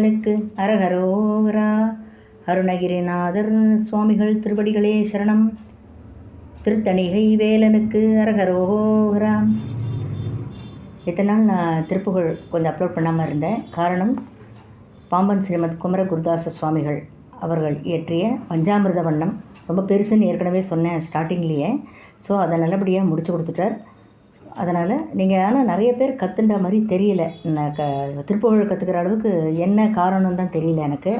வேலனுக்கு அரகரோகரா அருணகிரிநாதர் சுவாமிகள் திருவடிகளே சரணம். திருத்தணிகை வேலனுக்கு அரகரோகரா இத்தனை நாள் நான் திருப்புகழ் கொஞ்சம் அப்லோட் பண்ணாமல் இருந்தேன். காரணம் பாம்பன் ஸ்ரீமத் குமர குருதாச சுவாமிகள் அவர்கள் இயற்றிய பஞ்சாமிர்த வண்ணம். ரொம்ப பெருசுன்னு ஏற்கனவே சொன்னேன் ஸ்டார்டிங்லேயே ஸோ அதை நல்லபடியாக முடிச்சு கொடுத்துட்டார். அதனால் நீங்கள் ஆனால் நிறைய பேர் கற்றுன்ற மாதிரி தெரியல. நான் க திருப்புகழ் கற்றுக்கிற அளவுக்கு என்ன காரணம் தான் தெரியல எனக்கு.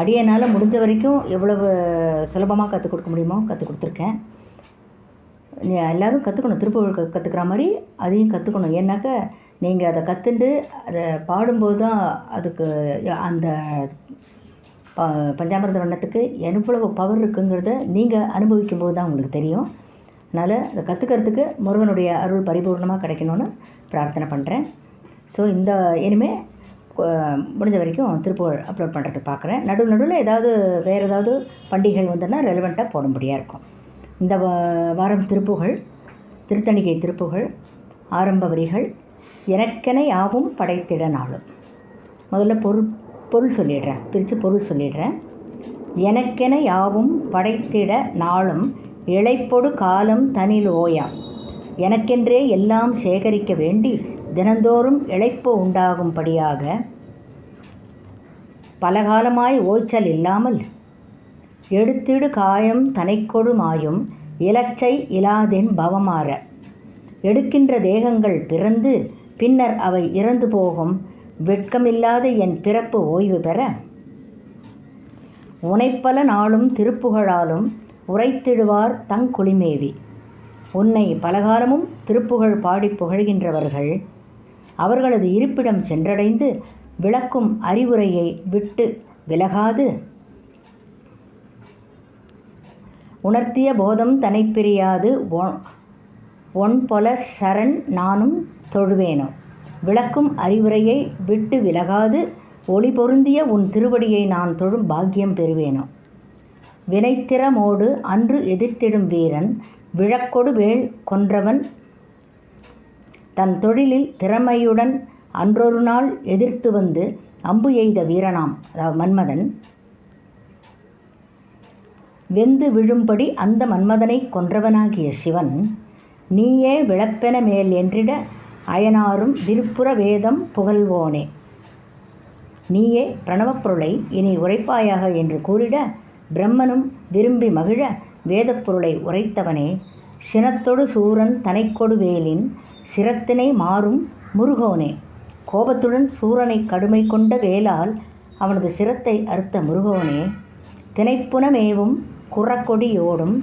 அடியனால் முடிஞ்ச வரைக்கும் எவ்வளவு சுலபமாக கற்றுக் கொடுக்க முடியுமோ கற்றுக் கொடுத்துருக்கேன். நீ எல்லோரும் கற்றுக்கணும் திருப்புகழ் க கற்றுக்கிற மாதிரி அதையும் கற்றுக்கணும் ஏன்னாக்கா நீங்கள் அதை கற்றுண்டு அதை பாடும்போது தான் அதுக்கு அந்த ப பஞ்சாமிர்த வண்ணத்துக்கு எவ்வளவு பவர் இருக்குங்கிறத நீங்கள் அனுபவிக்கும் போது தான் உங்களுக்கு தெரியும். அதனால் அதை கற்றுக்கிறதுக்கு முருகனுடைய அருள் பரிபூர்ணமாக கிடைக்கணும்னு பிரார்த்தனை பண்ணுறேன் ஸோ இந்த இனிமேல் முடிஞ்ச வரைக்கும் திருப்புகழ் அப்லோட் பண்ணுறதுக்கு பார்க்குறேன். நடு நடுவில் ஏதாவது வேறு ஏதாவது பண்டிகை வந்துன்னா ரெலவெண்ட்டாக போடும்படியாக இருக்கும். இந்த வாரம் திருப்புகழ் திருத்தணிகை திருப்புகழ் ஆரம்ப வரிகள் எனக்கென யாவும் படைத்திட நாளும். முதல்ல பொருள் பொருள் சொல்லிடுறேன். பிரித்து பொருள் சொல்லிடுறேன். எனக்கென யாவும் படைத்திட நாளும் இழைப்பொடு காலம் தனில் ஓயா எனக்கென்றே எல்லாம் சேகரிக்க வேண்டி தினந்தோறும் இழைப்பு உண்டாகும்படியாக பலகாலமாய் ஓய்ச்சல் இல்லாமல் எடுத்திடு காயம் தனைக்கொடு மாயும் இலச்சை இலாதென் பவமாற. எடுக்கின்ற தேகங்கள் பிறந்து பின்னர் அவை இறந்து போகும் வெட்கமில்லாத என் பிறப்பு ஓய்வு பெற. உனைப்பல நாளும் திருப்புகழாலும் உரைத்திடுவார் தங்குளிமேவி உன்னை பலகாலமும் திருப்புகழ் பாடி புகழ்கின்றவர்கள். அவர்களது இருப்பிடம் சென்றடைந்து விளக்கும் அறிவுரையை விட்டு விலகாது. உணர்த்திய போதம் தனை பிரியாது. ஒன்பொல சரண் நானும் தொழுவேனோ. விளக்கும் அறிவுரையை விட்டு விலகாது. ஒளி பொருந்திய உன் திருவடியை நான் தொழும் பாக்கியம் பெறுவேனோ. வினைத்திறமோடு அன்று எதிர்த்திடும் வீரன் விழக்கொடு வேள் கொன்றவன் தன் தொழிலில் திறமையுடன் அன்றொரு நாள் எதிர்த்து வந்து அம்பு எய்த வீரனாம் அதாவது மன்மதன். வெந்து விழும்படி அந்த மன்மதனை கொன்றவனாகிய சிவன் நீயே விளப்பென மேல் என்றிட அயனாரும் விருப்புற வேதம் புகழ்வோனே. நீயே பிரணவப்பொருளை இனி உரைப்பாயாக என்று கூறிட பிரம்மனும் விரும்பி மகிழ வேதப்பொருளை உரைத்தவனே சினத்தொடு சூரன் தனைக்கொடு வேலின் சிரத்தினை மாறும் முருகோனே. கோபத்துடன் சூரனை கடுமை கொண்ட வேலால் அவனது சிரத்தை அறுத்த முருகோனே தினைப்புனமேவும் குறக்கொடியோடும்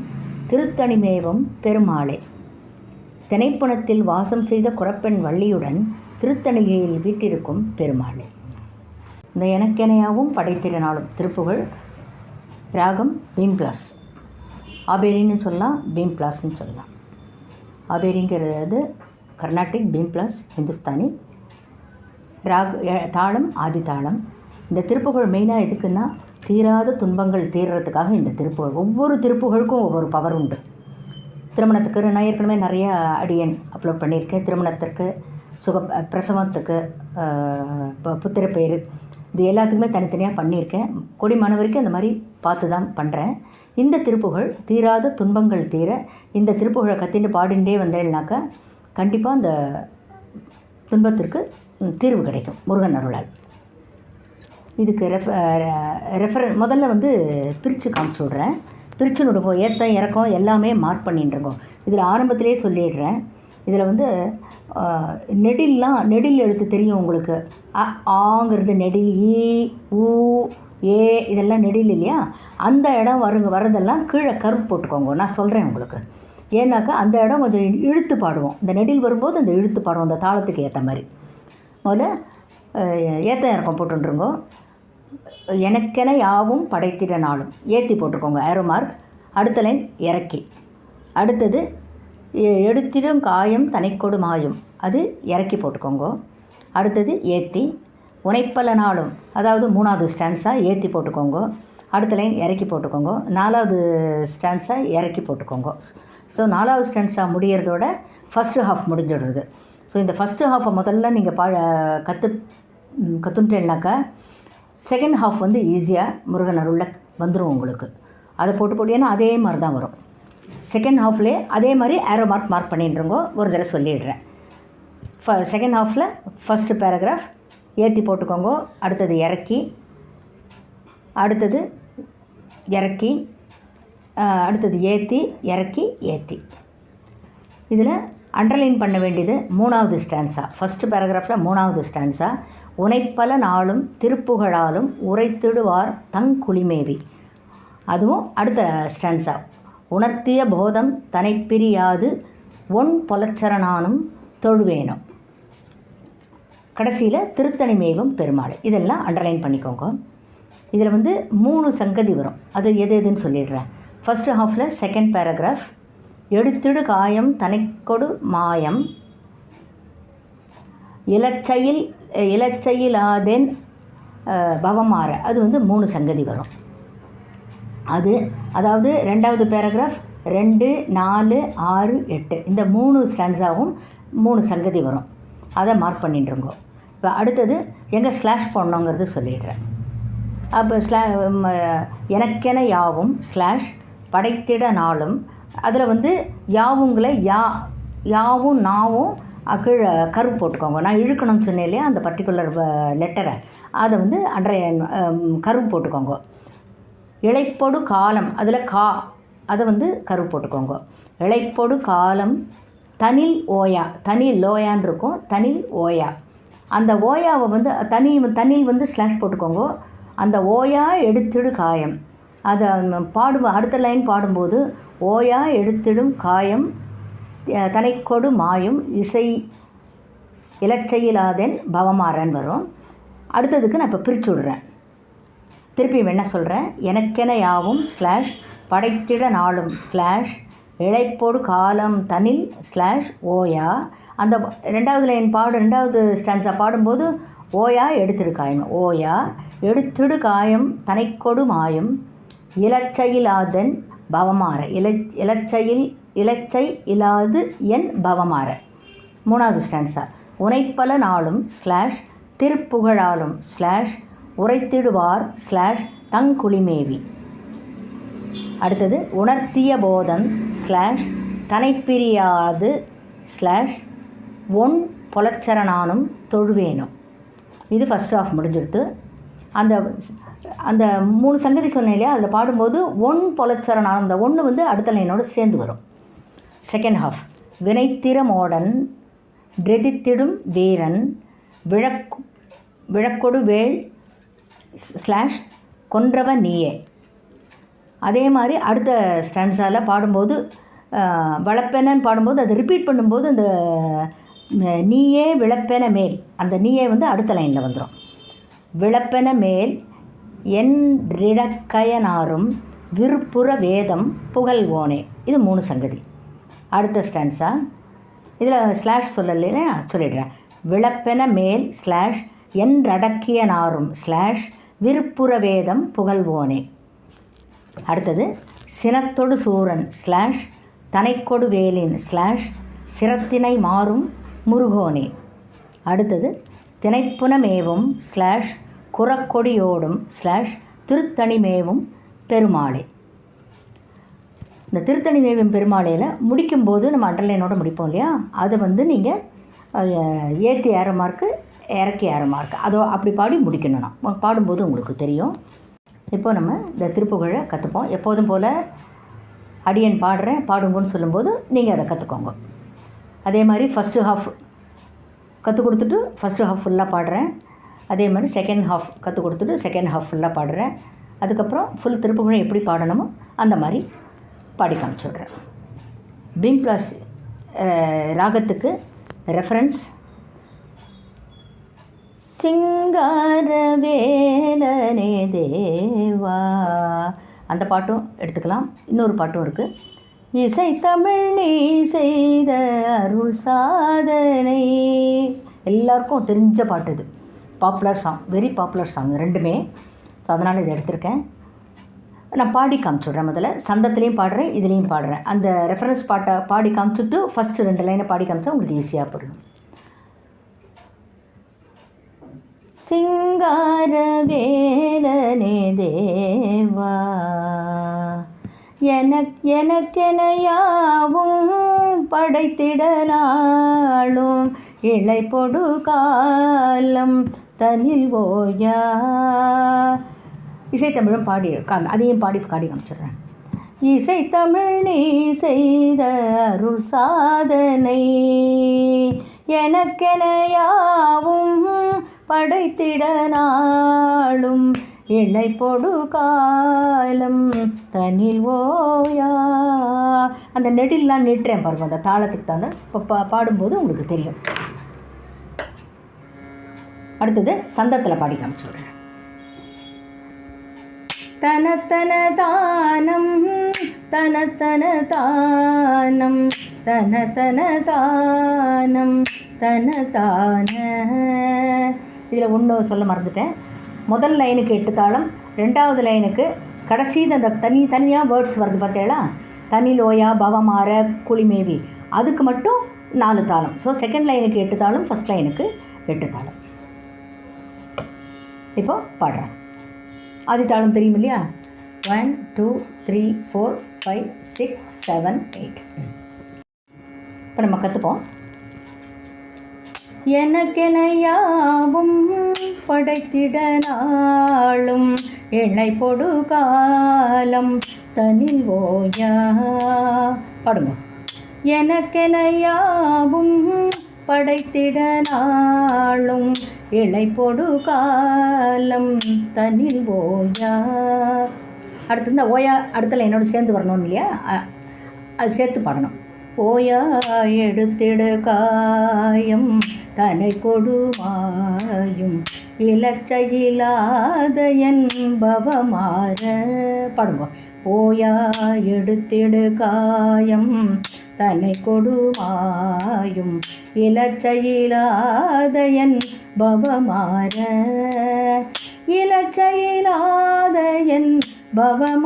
திருத்தணிமேவும் பெருமாளே. தினைப்புணத்தில் வாசம் செய்த குறப்பெண் வள்ளியுடன் திருத்தணிகையில் வீட்டிருக்கும் பெருமாளே. இந்த எனக்கெனையாவும் படைத்திறனாலும் திருப்புகழ் ராகம் பீம் பிளாஸ் ஆபேரின்னு சொல்லலாம் பீம் பிளாஸ்ன்னு சொல்லலாம். ஆபேரிங்கிறது கர்நாடிக் பீம் பிளாஸ் ஹிந்துஸ்தானி. ராக் தாளம் ஆதி தாளம். இந்த திருப்புகழ் மெயினாக எதுக்குன்னா தீராத துன்பங்கள் தீர்றதுக்காக இந்த திருப்புகழ். ஒவ்வொரு திருப்புகழுக்கும் ஒவ்வொரு பவர் உண்டு. திருமணத்துக்கு நான் ஏற்கனவே நிறைய அடியன் அப்லோட் பண்ணியிருக்கேன். திருமணத்திற்கு சுக பிரசவத்துக்கு புத்திரப்பேர் இது எல்லாத்துக்குமே தனித்தனியாக பண்ணியிருக்கேன். கொடிமான வரைக்கும் அந்த மாதிரி பார்த்து தான் பண்ணுறேன் இந்த திருப்புகழ் தீராத துன்பங்கள் தீர இந்த திருப்புகழை கத்தின்னு பாடிண்டே வந்தேன்னாக்கா கண்டிப்பாக அந்த துன்பத்திற்கு தீர்வு கிடைக்கும் முருகன் அருளால். இதுக்கு ரெஃப ரெஃபர் முதல்ல வந்து பிரித்து காமிச்சு விட்றேன் பிரித்து விடுவோம் ஏற்றம் இறக்கம் எல்லாமே மார்க் பண்ணிட்டுருக்கோம் இதில் ஆரம்பத்திலே சொல்லிடுறேன். இதில் வந்து நெடில்லாம் நெடில் எழுத்து தெரியும் உங்களுக்கு. ஆங்கிறது நெடில் ஈ ஊ ஏ இதெல்லாம் நெடில் இல்லையா? அந்த இடம் வருங்க வரதெல்லாம் கீழே கருப்பு போட்டுக்கோங்க. நான் சொல்கிறேன் உங்களுக்கு. ஏன்னாக்கா அந்த இடம் கொஞ்சம் இழுத்து பாடுவோம். இந்த நெடில் வரும்போது அந்த இழுத்து பாடுவோம் அந்த தாளத்துக்கு ஏற்ற மாதிரி. முதல்ல ஏற்ற இறக்கம் போட்டுருங்கோ. எனக்கென யாவும் படைத்திட நாளும் ஏற்றி போட்டுக்கோங்க ஏரோ மார்க் அடுத்த லைன் இறக்கி. அடுத்தது எடுத்திடும் காயம் தனைக்கொடு மாயும் அது இறக்கி போட்டுக்கோங்க. அடுத்தது ஏற்றி உனைப்பல நாளும் அதாவது மூணாவது ஸ்டான்ஸாக ஏற்றி போட்டுக்கோங்க. அடுத்த லைன் இறக்கி போட்டுக்கோங்க. நாலாவது ஸ்டான்ஸாக இறக்கி போட்டுக்கோங்க. ஸோ நாலாவது ஸ்டான்ஸாக முடிகிறதோட ஃபஸ்ட்டு ஹாஃப் முடிஞ்சிடுறது. ஸோ இந்த ஃபஸ்ட்டு ஹாஃபை முதல்ல நீங்கள் பா கற்று கற்றுட்டேன்னாக்கா செகண்ட் ஹாஃப் வந்து ஈஸியாக முருகன் அருளில் வந்துடும் உங்களுக்கு. அதை போட்டு போட்டீங்கன்னா அதே மாதிரி தான் வரும். செகண்ட் ஹாஃப்லேயே அதே மாதிரி ஏரோ மார்க் மார்க் பண்ணிட்டுருங்கோ ஒரு தடவை சொல்லிடுறேன். ஃப செகண்ட் ஹாஃபில் ஃபஸ்ட்டு பேராகிராஃப் ஏற்றி போட்டுக்கோங்க. அடுத்தது இறக்கி அடுத்தது இறக்கி அடுத்தது ஏற்றி இறக்கி ஏற்றி இதில் அண்டர்லைன் பண்ண வேண்டியது மூணாவது ஸ்டான்ஸா ஃபஸ்ட்டு பேராகிராஃபில் மூணாவது ஸ்டான்ஸா உனைப்பல நாளும் திருப்புகழாலும் உரைத்திடுவார் தங்குளிமேவி. அதுவும் அடுத்த ஸ்டான்ஸா உணர்த்திய போதம் தனைப்பிரியாது ஒன் பொலச்சரணானும் தொழுவேனும். கடைசியில் திருத்தணி மேவும் பெருமாள். இதெல்லாம் அண்டர்லைன் பண்ணிக்கோங்க. இதில் வந்து மூணு சங்கதி வரும். அது எது எதுன்னு சொல்லிடுறேன். ஃபஸ்ட்டு ஹாஃபில் செகண்ட் பேராகிராஃப் எடுத்திடு காயம் தனைக்கொடு மாயம். இலச்சையில் இலச்சையிலாதென் பவமாற. அது வந்து மூணு சங்கதி வரும். அது அதாவது ரெண்டாவது பேராகிராஃப் ரெண்டு நாலு ஆறு எட்டு. இந்த மூணு ஸ்டான்ஸாகவும் மூணு சங்கதி வரும். அதை மார்க் பண்ணிட்டுருங்கோ இப்போ அடுத்தது எங்கே ஸ்லாஷ் பண்ணோங்கிறது சொல்லிடுறேன். அப்போ ஸ்லா ம, எனக்கென யாவும் ஸ்லாஷ் படைத்திட நாளும் அதில் வந்து யாவுங்களை யா யாவும் நாவும் அஹ், கீழே கரு போட்டுக்கோங்க. நான் இழுக்கணும்னு சொன்னேன் இல்லையா அந்த பர்டிகுலர் லெட்டரை அதை வந்து அன்றைய கரு போட்டுக்கோங்க. இழைப்பொடு காலம் அதில் கா அதை வந்து கரு போட்டுக்கோங்க. இழைப்பொடு காலம் தனில் ஓயா தனி லோயான் இருக்கும் தனில் ஓயா. அந்த ஓயாவை வந்து தனி தண்ணியில் வந்து ஸ்லாஷ் போட்டுக்கோங்க. அந்த ஓயா எடுத்திடு காயம். அதை பாடும் அடுத்த லைன் பாடும்போது ஓயா எடுத்திடும் காயம் தனைக்கொடு மாயும் இசை இலச்சையிலாதென் பவமாறன் வரும். அடுத்ததுக்கு நான் இப்போ பிரித்து விடுறேன். திருப்பியும் என்ன சொல்கிறேன் எனக்கென யாவும் ஸ்லாஷ் படைத்திட நாளும் ஸ்லாஷ் இழைப்போடு காலம் தனில் ஸ்லாஷ் ஓயா அந்த ரெண்டாவது லைன் பாடு ரெண்டாவது ஸ்டான்ஸா பாடும்போது ஓயா எடுத்திடு காயம் ஓயா எடுத்திடு காயம் தனைக்கொடு மாயும் இலச்சையிலாதன் பவமாற இலச் இலச்சையில் இலச்சை இல்லாது என் பவமாற. மூணாவது ஸ்டான்ஸா உனைப்பல நாளும் ஸ்லாஷ் திருப்புகழாலும் ஸ்லாஷ் உரைத்திடுவார் ஸ்லாஷ் தங்குளிமேவி அடுத்தது உணர்த்திய போதன் ஸ்லாஷ் தனைப்பிரியாது ஸ்லாஷ் ஒன் புலச்சரணானும் தொழுவேனும். இது ஃபஸ்ட் ஆஃப் முடிஞ்சிடுத்து. அந்த அந்த மூணு சங்கதி சொன்னேன் இல்லையா? அதில் பாடும்போது ஒன் புலச்சரணானும் இந்த ஒன்று வந்து அடுத்த லைனோடு சேர்ந்து வரும். செகண்ட் ஹாஃப் வினைத்திறமோடன் பிரதித்திடும் வீரன் விழக்கு விழக்கொடு வேள் ஸ்லாஷ் கொன்றவன் நீயே. அதே மாதிரி அடுத்த ஸ்டான்ஸால் பாடும்போது அஹ், பாடும்போது அதை ரிப்பீட் பண்ணும்போது அந்த நீயே விளப்பென மேல். அந்த நீயே வந்து அடுத்த லைனில் வந்துடும் விளப்பென மேல் என் ரிடக்கயனாரும் விருப்புற வேதம் புகழ்வோனே. இது மூணு சங்கதி. அடுத்த ஸ்டான்ஸா இதில் ஸ்லாஷ் சொல்லலைன்னா சொல்லிடுறேன். விளப்பென மேல் ஸ்லாஷ் என்றடக்கிய நாரும் ஸ்லாஷ் விருப்புற வேதம் புகழ்வோனே. அடுத்தது சினத்தொடு சூரன் ஸ்லாஷ் தனைக்கொடு வேலின் ஸ்லாஷ் சிரத்தினை மாறும் முருகோனே. அடுத்தது தினைப்புனமேவும் ஸ்லாஷ் குறக்கொடியோடும் ஸ்லாஷ் திருத்தணிமேவும் பெருமாளே. இந்த திருத்தணி மேவும் பெருமாளையில் முடிக்கும்போது நம்ம அண்டர்லைனோடு முடிப்போம் இல்லையா? அதை வந்து நீங்கள் ஏற்றி ஏற மார்க்கு இறக்கி ஏற மார்க்கு அதோ அப்படி பாடி முடிக்கணும்னா. பாடும்போது உங்களுக்கு தெரியும். இப்போ நம்ம இந்த திருப்புகழை கற்றுப்போம் எப்போதும் போல் அடியன் பாடுறேன் பாடுங்கன்னு சொல்லும்போது நீங்கள் அதை கற்றுக்கோங்க அதே மாதிரி ஃபஸ்ட்டு ஹாஃப் கற்றுக் கொடுத்துட்டு ஃபஸ்ட்டு ஹாஃப் ஃபுல்லாக பாடுறேன். அதே மாதிரி செகண்ட் ஹாஃப் கற்றுக் கொடுத்துட்டு செகண்ட் ஹாஃப் ஃபுல்லாக பாடுறேன். அதுக்கப்புறம் ஃபுல் திருப்புகழை எப்படி பாடணுமோ அந்த மாதிரி பாடி காமிச்சுட்றேன். பீம் ப்ளஸ் ராகத்துக்கு ரெஃபரன்ஸ் சிங்காரவேலனே தேவா. அந்த பாட்டும் எடுத்துக்கலாம். இன்னொரு பாட்டும் இருக்குது இசை தமிழ் நீ செய்த அருள் சாதனை. எல்லாருக்கும் தெரிஞ்ச பாட்டு இது. Popular song very popular song ரெண்டுமே. ஸோ அதனால் இதை எடுத்திருக்கேன். நான் பாடி காமிச்சுட்றேன் முதல்ல. சந்தத்துலேயும் பாடுறேன் இதுலேயும் பாடுறேன். அந்த ரெஃபரன்ஸ் பாட்டை பாடி காமிச்சுட்டு ஃபஸ்ட்டு ரெண்டு லைனை பாடி காமிச்சா உங்களுக்கு ஈஸியாக புரியும். சிங்கார வேலனே தேவா. எனக்கெனையாவும் எனக்கென யாவும் படைத்திடலாளும். இழை பொடு காலம் தனில் ஓயா. இசைத்தமிழும் பாடி காமி அதையும் பாடி பாடி காமிச்சிடுறேன். இசைத்தமிழ் நீ செய்த அருள் சாதனை எனக்கெனையாவும் படைத்திட நாளும் இழை பொடு காலம் தனில் ஓயா. அந்த நெடில்லாம் நிட்டுறேன் பாருங்க அந்த தாளத்துக்கு தகுந்த இப்போ பா பாடும்போது உங்களுக்கு தெரியும். அடுத்தது சந்தத்தில் பாடி காமிச்சுடுறேன் தனத்தன தானம் தனத்தன தானம் தனத்தன தானம் தனதான இதில் ஒன்று சொல்ல மறந்துட்டேன். முதல் லைனுக்கு எட்டு தாளம் ரெண்டாவது லைனுக்கு கடைசி அந்த தனி தனியாக வேர்ட்ஸ் வருது பார்த்தீங்களா தனி லோயா பவமார குளிமேவி. அதுக்கு மட்டும் நாலு தாளம். ஸோ செகண்ட் லைனுக்கு எட்டு தாளம் ஃபஸ்ட் லைனுக்கு எட்டு தாளம். இப்போ பாடுறேன் ஆதி தாளம் தெரியும் இல்லையா? One two three four five six seven eight இப்போ நம்ம கற்றுப்போம் எனக்கென யாவும் படைத்திட நாளும் இணை பொடு காலம் தனில் ஓயா. பாடுங்க. எனக்கென யாவும் படைத்திட நாளும் இழை பொடு காலம் தனில் ஓயா. அடுத்து இந்த ஓயா அடுத்தல என்னோட சேர்ந்து வரணும் இல்லையா? அது சேர்த்து பாடணும். ஓயா எடுத்திட காயம் தனை கொடுவாயும். இலச்சையிலாத என்பவமாற. பாடுங்க. ஓயா எடுத்திடு காயம். தனை கொடுவாயும். இலச்சையிலாத என்பவமாற. இலச்சையிலாத என் பவமாற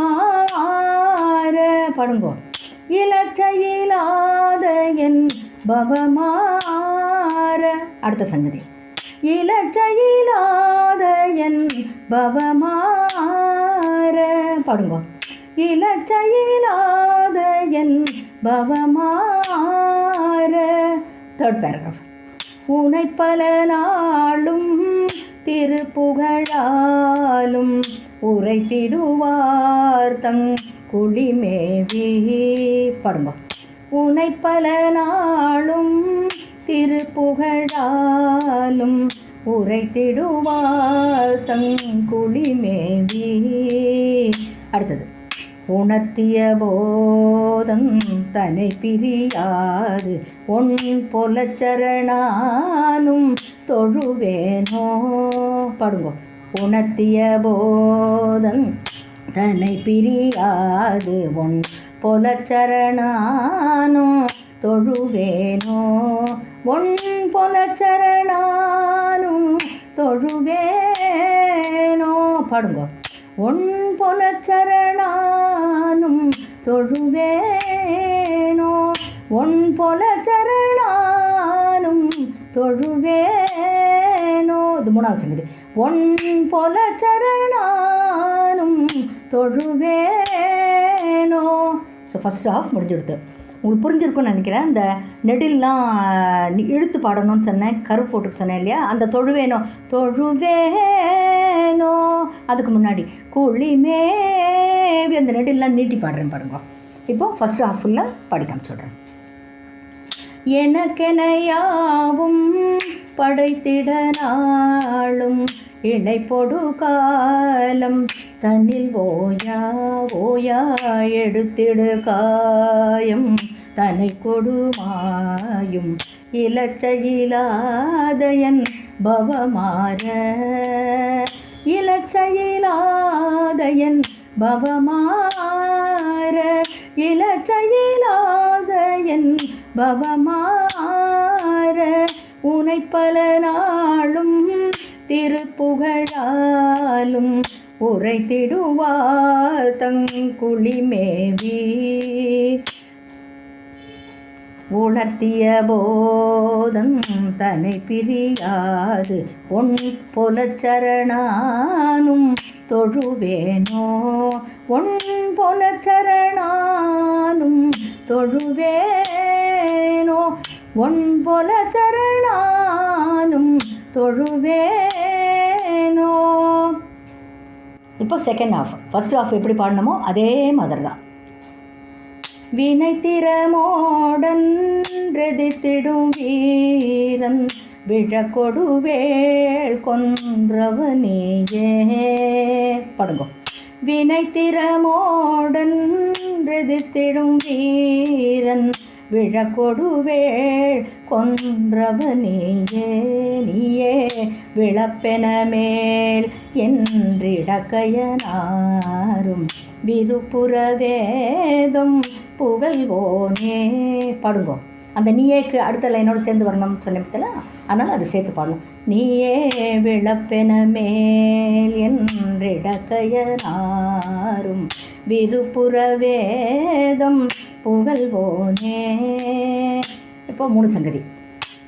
பாடுங்கோ. இலச்சையிலாத என் பவமாற. அடுத்த சங்கதி. இலச்சையிலாத என் பவமாற. பாடுங்க. இலச்சையிலாத என் பவமாற. தேர்ட் பேராகிராஃப் உனை பல நாளும் திருப்புகழாலும் உரைத்திடுவார் தங் குளிமேவி படுங்க. உனை பல நாளும் திருப்புகழாலும் உரைத்திடுவார் தங்குளிமேவி அடுத்தது. உணர்த்திய போதம் தனை பிரியாது. ஒன் பொலச்சரணானும் தொழுவேனோ? படுங்கோ. உணர்த்திய போதம் தன்னை பிரியாது. ஒன் பொலச்சரணானோ தொழுவேனோ? ஒன் பொலச்சரணானோ தொழுவேனோ? பாடுங்க. ஒன் பொலச்சரணானும் தொழுவேனோ? ஒன் பொலச்சரணானும் தொழுவேனோ? இது மூணாவது சங்கதி. ஒன் பொலச்சரணானும் தொழுவேனோ? ஃபஸ்ட் ஆஃப் முடிஞ்சுடுது. உங்களுக்கு புரிஞ்சிருக்கும்னு நினைக்கிறேன். இந்த நெடில்லாம் இழுத்து பாடணும்னு சொன்னேன் கரு போட்டு சொன்னேன் இல்லையா? அந்த தொழுவேனோ தொழுவேனோ அதுக்கு முன்னாடி குழிமேவி அந்த நெடில்லாம் நீட்டி பாடுறேன் பாருங்க. இப்போ ஃபஸ்ட் ஆஃப் ஃபுல்லாக பாடி சொல்கிறேன் எனக்கென யாவும் படைத்திட நாளும் இணை காலம் தன்னில் ஓயா ஓயா எடுத்திடு காயம். தனை கொடுமாயும் இலச்சையிலாதயன் பவமாற. இலச்சையிலாதயன் பவமாற. இலச்சையிலாதயன் பவமாற. உனை பல நாளும் திருப்புகழாலும் உரைத்திடுவார் தங்குளிமேவி உணர்த்திய போதம் தனை பிரியாது உன் பொலச்சரணானும் தொழுவேனோ? உன் பொலச்சரணானும் தொழுவேனோ? உன் பொலச்சரணானும் தொழுவே இப்போ செகண்ட் ஹாஃப் ஃபர்ஸ்ட் ஹாஃப் எப்படி பாடணுமோ அதே மாதிரி தான். வினை திறமோடன்றெதித்திடும் வீரன் விழக்கொடுவேள் கொன்றவனேயே. படுங்கோ. வினை திறமோடன்றெதித்திடும் வீரன் விழக்கொடுவேள் கொன்றவனேயே நீயே விளப்பென மேல் என்றிடக்கையனாரும் விருப்புற வேதம் புகழ்வோனே. பாடுங்கோ. அந்த நீயேக்கு அடுத்த லைனோடு சேர்ந்து வரணும்னு சொன்னப்பத்தில் அதனால் அதை சேர்த்து பாடணும். நீயே விளப்பென மேல் என்றிடக்கையனாரும் விருப்புற வேதம் புகழ்வோனே. இப்போ மூணு சங்கதி.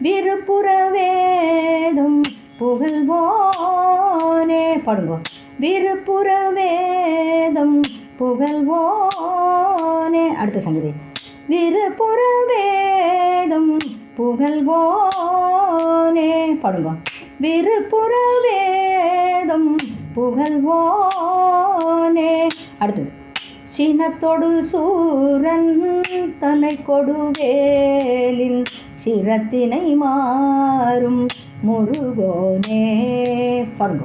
விருப்புறவேதும் புகழ்வோனே. பாடுங்க. விருப்புறவேதும் புகழ்வோனே. அடுத்த சங்கதி. விருப்புறவேதும் புகழ்வோனே. பாடுங்க. விருப்புறவேதும் புகழ்வோனே. அடுத்தது. சினத்தொடு சூரன் தன்னை கொடுவேலின் சிரத்தினை மாறும் முருகோனே. பாடுங்க.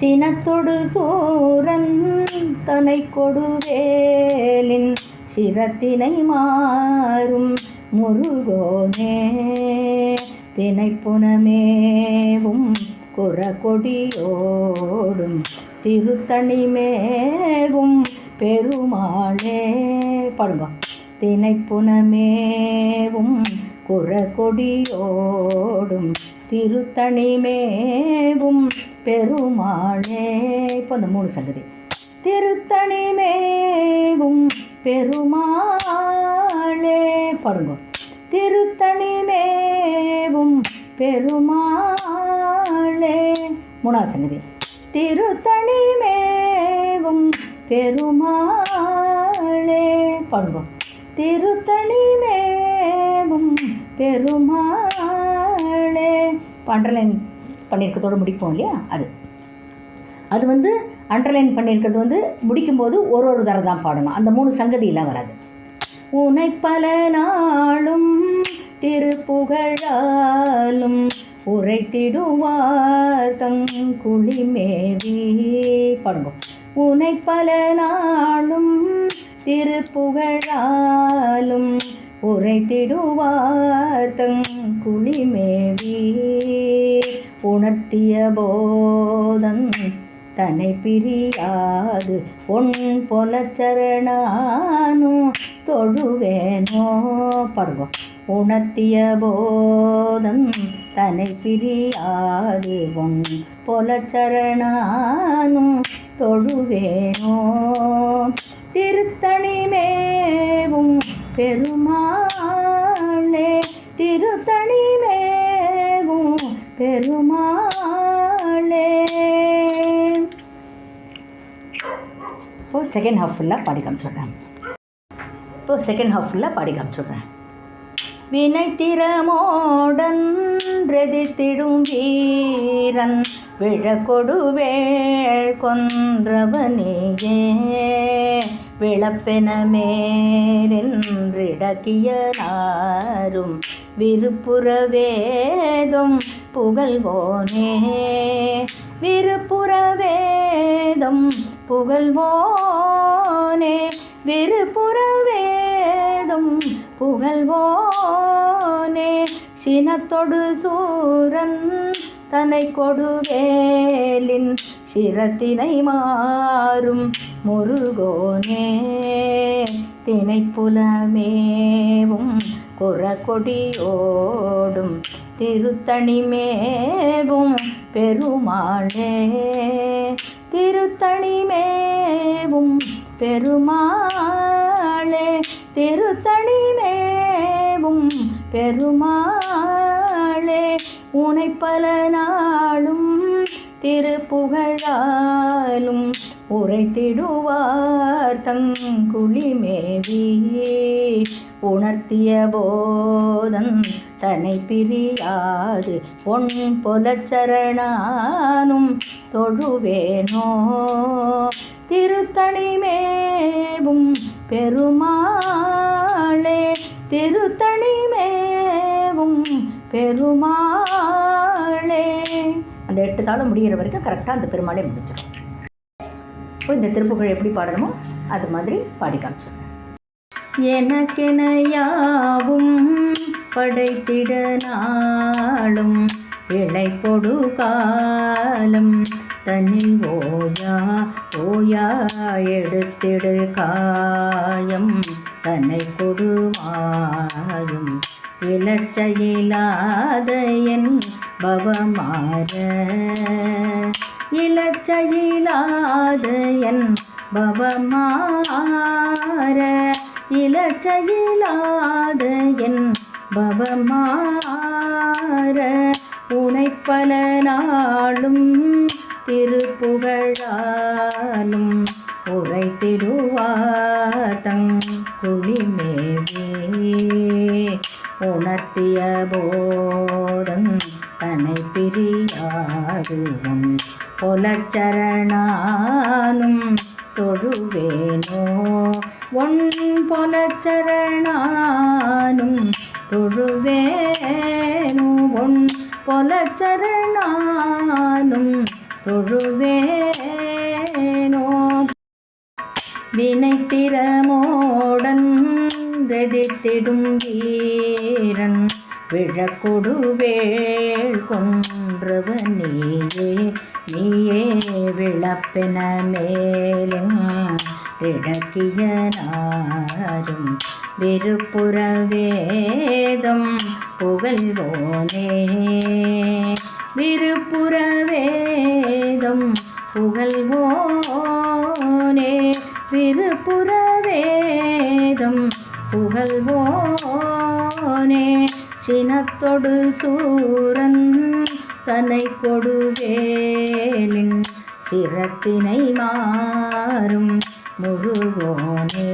சினத்தொடு சூரன் தனை கொடுவேலின் சிரத்தினை மாறும் முருகோனே. தினைப்புனமேவும் குறகொடியோடும் திருத்தணிமேவும் பெருமாளே பாடுங்க. தினைப்புனமேவும் குறகொடியோடும் திருத்தணிமேவும் பெருமாளே இப்போ அந்த மூணு சங்கதி. திருத்தணிமேவும் பெருமாளே பாடுங்க. திருத்தணிமேவும் பெருமாளே மூணாவது சங்கதி. திருத்தணிமேவும் பெருமாளே. பாடுங்க. திருத்தணிமேவும் பெருமாளே. அண்டர்லைன் பண்ணியிருக்கத்தோடு முடிப்போம் இல்லையா? அது. அது வந்து அண்டர்லைன் பண்ணியிருக்கிறது வந்து முடிக்கும்போது ஒரு ஒரு தரம் தான் பாடணும். அந்த மூணு சங்கதியெல்லாம் வராது. உனை பல நாளும் திருப்புகழாலும் உரைத்திடுவார் தங்குளிமேவி பாடுங்க. உனை பல நாளும் திருப்புகழாலும் உரைத்திடுவார்த்தங் குளிமேவி உணர்த்திய போதன் தன்னை பிரியாது. பொன் சரணானும் தொழுவேனோ? படுவோம் உணர்த்திய போதன் தன்னை பிரியாது. பொன் சரணானும் தொழுவேனோ? திருத்தணி மேவும் பெருமாளே திருத்தணி மேவும் பெருமாளே. இப்போ செகண்ட் ஹாஃப் ஃபுல்லாக பாடி காமிச்சிடுறேன். இப்போ செகண்ட் ஹாஃப் ஃபுல்லாக பாடி காமிச்சிடுறேன். வினை திறமோடன் திறமோடன்றெதித்திடும் வீரன் விழக்கொடுவேள் கொன்றவனேயே. விளப்பெனமேரின்றிடக்கியனாரும் விருப்புறவேதும் புகழ்வோனே. விருப்புறவேதும் புகழ்வோனே. விருப்புறவேதும் புகழ்வோனே. சினத்தொடு சூரன் தனை கொடுவேலின் சிரத்தினை மாறும் முருகோனே. தினை தினைப்புலமேவும் குறக்கொடியோடும் திருத்தணிமேவும் பெருமாளே. திருத்தணிமேவும் பெருமாளே. திருத்தணிமேவும் பெருமாளே. உனை பல நாளும் திருப்புகழாலும் உரைத்திடுவார் தங்குளிமேவி உணர்த்திய போதன் தன்னை பிரியாது பொன் பொலச்சரணானும் தொழுவேனோ? திருத்தணிமேவும் பெருமாளே திருத்தணிமேவும் பெருமா எட்டு தாளம் முடிகிற வரைக்கும் கரெக்டாக அந்த பெருமாளே முடிச்சிடும் இப்போ இந்த திருப்புகழ் எப்படி பாடணுமோ அது மாதிரி பாடி காமிச்சிடும் எனக்கென யாவும் படைத்திட நாளும் இழை பொடு காலம் தன்னில் ஓயா ஓயா எடுத்திடு காயம் தன்னை கொடுவாயும் இலச்சையிலாத என் பவமாற இலச்சையிலாத என் பவமாற இலச்சையிலாத என் பவமாற உனை பல நாளும் திருப்புகழாலும் உரைத்திடுவாதங் குழிமேவே உணர்த்திய போ தன்னை பிரியாதுவும் பொலச்சரணானும் தொழுவேனோ? ஒன் பொலச்சரணானும் தொழுவேனோ? ஒன் பொலச்சரணானும் தொழுவேனோ? வினைத்திறமோடன் வெதித்திடும் வீரன் விழக்கொடுவேள் கொன்றவன் நீயே நீயே விளப்பென மேலும் இழக்கிய நாரும் விருப்புற வேதம் புகழ்வோனே. விருப்புற வேதம் புகழ்வோனே விருப்புற வேதம் புகழ்வோனே. சினத்தொடு சூரன் தனை கொடுவேலின் சிரத்தினை மாறும் முருகோனே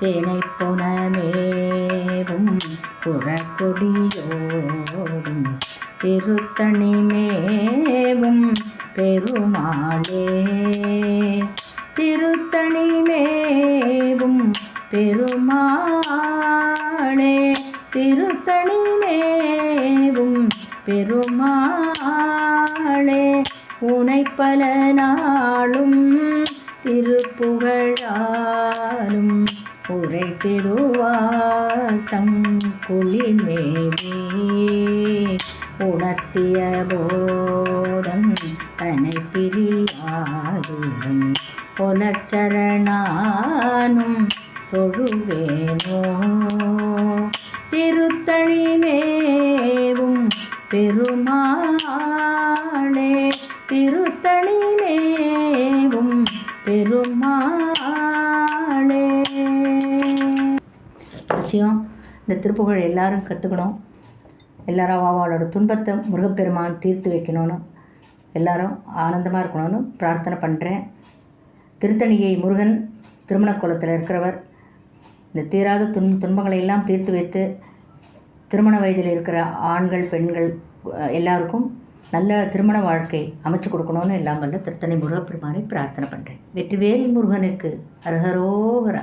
தினை புனமேவும் புறக்கொடியோடும் திருத்தணி மேவும் பெரு தொழுவேனோ? திருத்தணிமேவும் பெருமாளே திருத்தணிமேவும் பெருமாளே. விஷயம் இந்த திருப்புகழ் எல்லாரும் கற்றுக்கணும் எல்லாரும் அவளோட துன்பத்தை முருகப்பெருமான் தீர்த்து வைக்கணும்னு எல்லாரும் ஆனந்தமாக இருக்கணும்னு பிரார்த்தனை பண்ணுறேன் திருத்தணியை முருகன் திருமண குலத்தில் இருக்கிறவர் இந்த தீராத துன் துன்பங்களை எல்லாம் தீர்த்து வைத்து திருமண வயதில் இருக்கிற ஆண்கள் பெண்கள் எல்லாருக்கும் நல்ல திருமண வாழ்க்கை அமைச்சு கொடுக்கணும்னு எல்லாம் வல்ல திருத்தணி முருகப்பெருமானை பிரார்த்தனை பண்ணுறேன் வெற்றிவேல் முருகனுக்கு அரகரோகரா.